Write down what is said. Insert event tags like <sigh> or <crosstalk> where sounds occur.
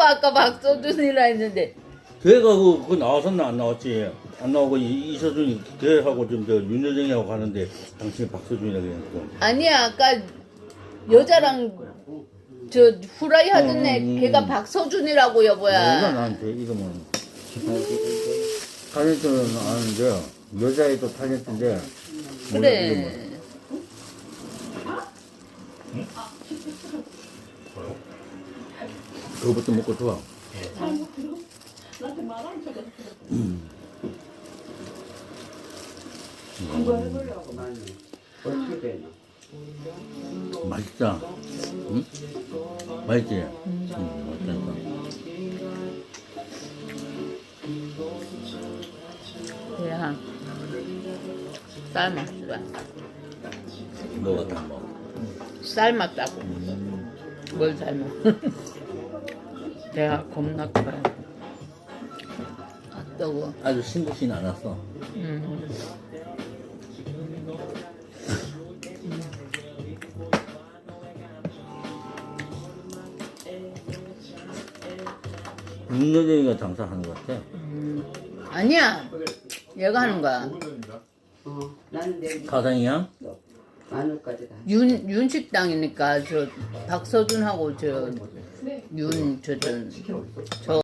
해놓고 아까 박서준이라 했는데. 걔가 그, 그 나왔었나 안 나왔지. 안 나오고 이, 이서준이 걔하고 좀저 윤여정이하고 가는데 당신이 박서준이라고 했고. 아니야 아까 여자랑 저 후라이 하던 애 음, 음, 걔가 음. 박서준이라고 여보야. 나한테 이름은 타겟은 아는데 여자애도 타겟인데. 그래 그거부터 먹고 좋아. 한번 해보려고. 많이 어떻게 되나 맛있다. 응? 맛있지? 응, 맛있다. 야 삶았어 먹었다 먹어 삶았다고 뭘 삶아 <laughs> 내가 겁나 커요. 아 뜨거 아주 싱겁진 않았어. 음. 윤여정이가 장사하는 것 같아? 아니야. 얘가 하는 거야. 어 나는 내 가상이야? 마늘까지 다. 윤 윤 식당이니까 저 박서준하고 저 윤 저저 저